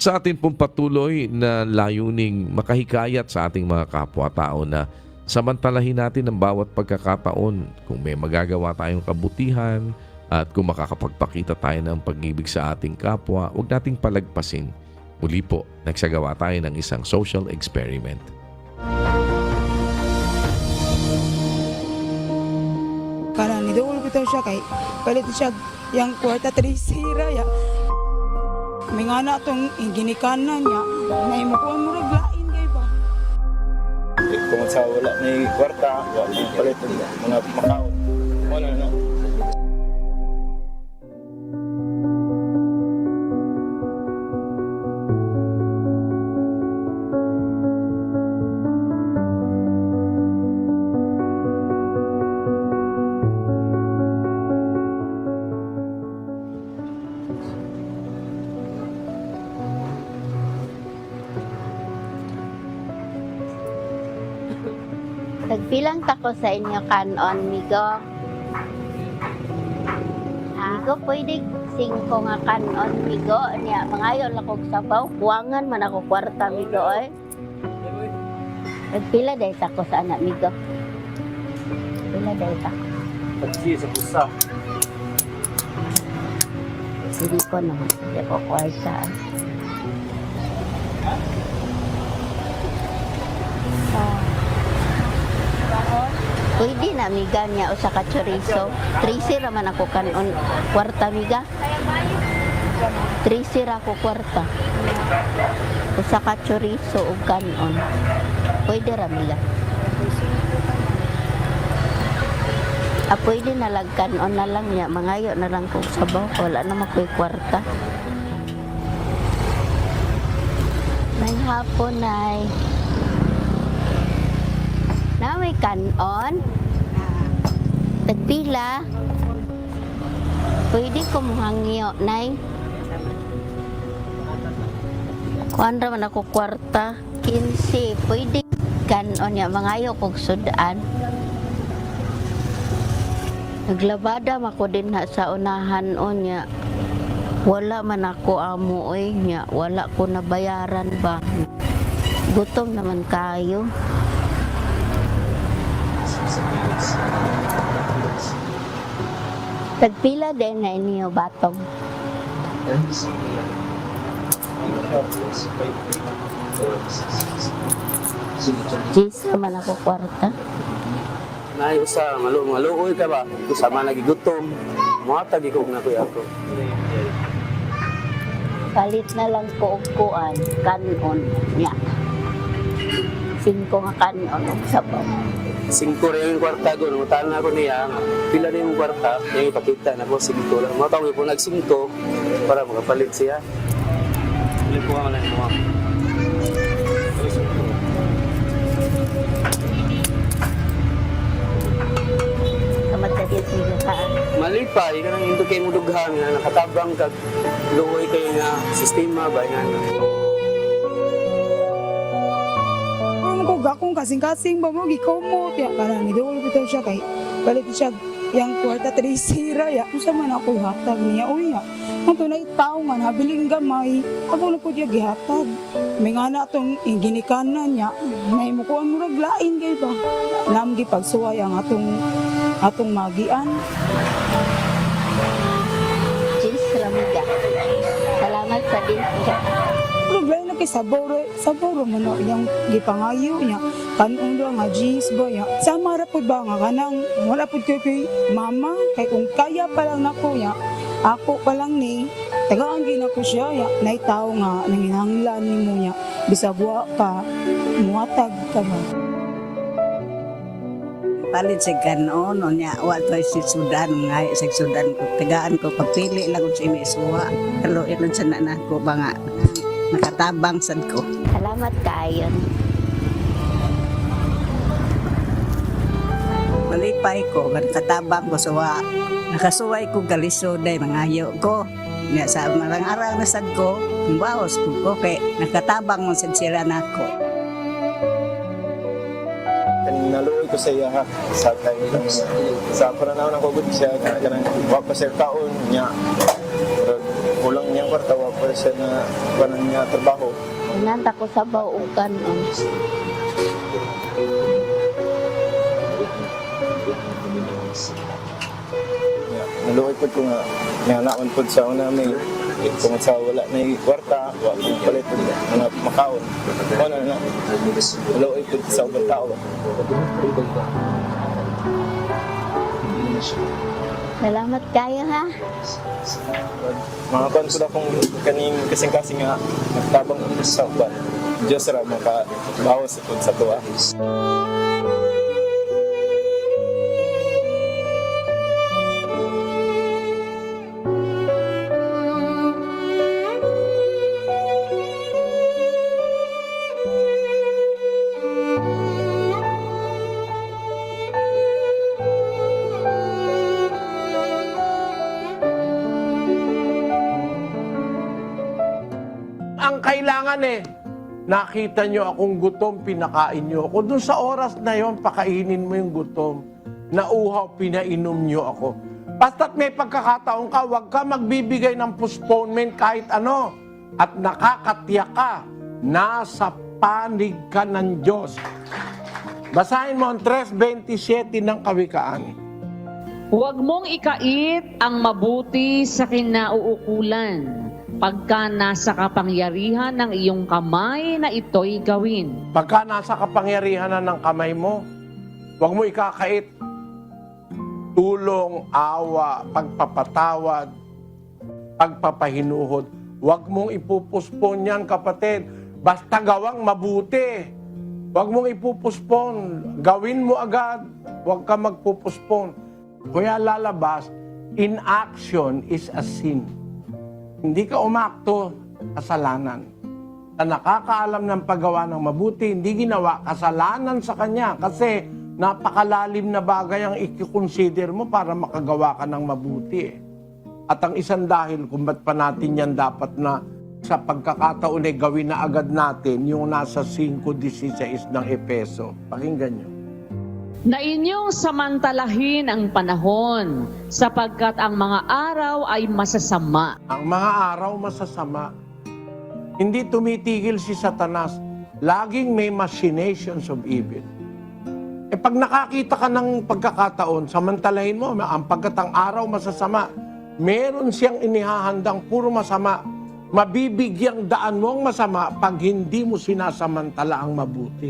sa atin pong patuloy na layuning makahikayat sa ating mga kapwa-tao na samantalahin natin ang bawat pagkakataon kung may magagawa tayong kabutihan at kung makakapagpakita tayo ng pag-ibig sa ating kapwa, huwag nating palagpasin. Muli po, nagsagawa tayo ng isang social experiment. Karang nidul bitaw siya kay palit siya yang kwarta tres sira ya. May nga na itong ginikanan niya. May makuha mo raglain kay ba? Kung sa wala may kwarta, wala may palit mga makao. Wala na. Nagbilang tako sa inyo kanon, Migo. Migo, pwede singko nga kanon, Migo. Niya, mangayon kong sabaw. Kuwangan man ako kwarta, Migo, eh. Nagpila dahil tako sa anak, Migo. Pila dahil tako. Pagsi sa pusa. Hindi ko naman. Hindi ko kwarta. Ah. Pwede na miga niya o sa chorizo. Trisi raman ako kanon. Kwarta miga. Trisi ra ako kwarta. O sa chorizo o kanon. Pwede ra miga. Ah, pwede na lang kanon na lang niya. Mangayo na lang kung sabaw. Wala na makoy kwarta. May hapon ay. Na may kanon. Tagpila. Pwede ko muhangyo, nay. Kuan raman ako kwarta. 15. Pwede kanon niya. Mangayo kong sudan. Naglabada mako din na sa unahan o niya. Wala man ako amo oy niya. Wala ko nabayaran ba. Gutom naman kayo. Tagpila din na inyo batong. Jis naman ako kwarta. Naay usa malo maluoy ka ba? Usama lagi gutom. Muhatag ikaw na kuya ko. Palit na lang ko og kuan, kanon niya. Singko nga kanon og sabaw. Singko rin yung kwarta ko. Nungutan na ako niya. Pila rin yung kwarta. Yung ipakita na ko. Singko lang. Mga taong po nagsingko para makapalit siya. Pili po ka na ka dito sa kaan. Malipay ka nang hindi kayo mo dughan nga nakatabang kag luoy kayo nga sistema ba nga. Ano ko gakong kasing-kasing ba mo gikaw mo tiya karang nidul bitaw siya kay palit siya yang kwarta tres sira ya. Usa man ako hatag niya uy ya. Ang tunay tao nga nabiling gamay. Ako na po diya gihatag. May nga na itong ginikanan niya. May mo raglain kay ba? Nam gi pagsuway ang atong atong magian. Kay saboro, saboro man na yung gipangayo niya. Kanon lang nga jeans ba ya. Sama ra pud ba nga kanang wala pud kay kay mama kay kung kaya pa lang nako ya. Ako pa lang ni tagaan gina ko siya ya. Nay tao nga nanginahanglan nimo niya. Bisag wa ka muhatag ka ba. palit sa ganon o niya wa to si sudan nga sa sudan ko tagaan ko pagpili lang ko sa inisuwa kalo ilan sa na ko ba nga nakatabang sad ko Salamat kaayon. malipay ko nakatabang ko sa wa nakasuway ko galisod ay mangayo ko niya sa marang araw na sad ko bawas ko ko kay nakatabang mo sad sila nako Kaning naluoy ko sa iya ha. Sa lang. Sa pananaw ng kugod siya. Kanang wa pa siya taon niya. Pero kulang niyang kwarta, wa pa siya na kanan niya trabaho. Inanta ko sa oh. Naluoy po ko nga, nga po sa una may kung sa wala na kwarta, wa mo palit mga makaon. Mo na na. Naluoy po sa ubang tao. Salamat kayo ha. Mga kon ko kung kaning kasing-kasing nga nagtabang sa uban. Diyos ra maka bawas po sa tuwa. Kailangan eh, nakita nyo akong gutom, pinakain nyo ako. Doon sa oras na yon, pakainin mo yung gutom. Nauhaw, pinainom nyo ako. Basta't may pagkakataon ka, huwag ka magbibigay ng postponement kahit ano. At nakakatiyak ka, nasa panig ka ng Diyos. Basahin mo ang 3.27 ng Kawikaan. Huwag mong ikait ang mabuti sa kinauukulan pagka nasa kapangyarihan ng iyong kamay na ito'y gawin. Pagka nasa kapangyarihan na ng kamay mo, huwag mo ikakait. Tulong, awa, pagpapatawad, pagpapahinuhod. Huwag mong ipupuspon yan, kapatid. Basta gawang mabuti. Huwag mong ipupuspon. Gawin mo agad. Huwag ka magpupuspon. Kuya lalabas, inaction is a sin. Hindi ka umakto, kasalanan. Na nakakaalam ng paggawa ng mabuti, hindi ginawa, kasalanan sa kanya. Kasi napakalalim na bagay ang ikikonsider mo para makagawa ka ng mabuti. eh. At ang isang dahil kung ba't pa natin yan dapat na sa pagkakataon ay gawin na agad natin yung nasa 5.16 ng Epeso. Pakinggan nyo. Na inyong samantalahin ang panahon sapagkat ang mga araw ay masasama. Ang mga araw masasama. Hindi tumitigil si Satanas. Laging may machinations of evil. E pag nakakita ka ng pagkakataon, samantalahin mo, ang pagkatang araw masasama, meron siyang inihahandang puro masama. Mabibigyang daan mo ang masama pag hindi mo sinasamantala ang mabuti.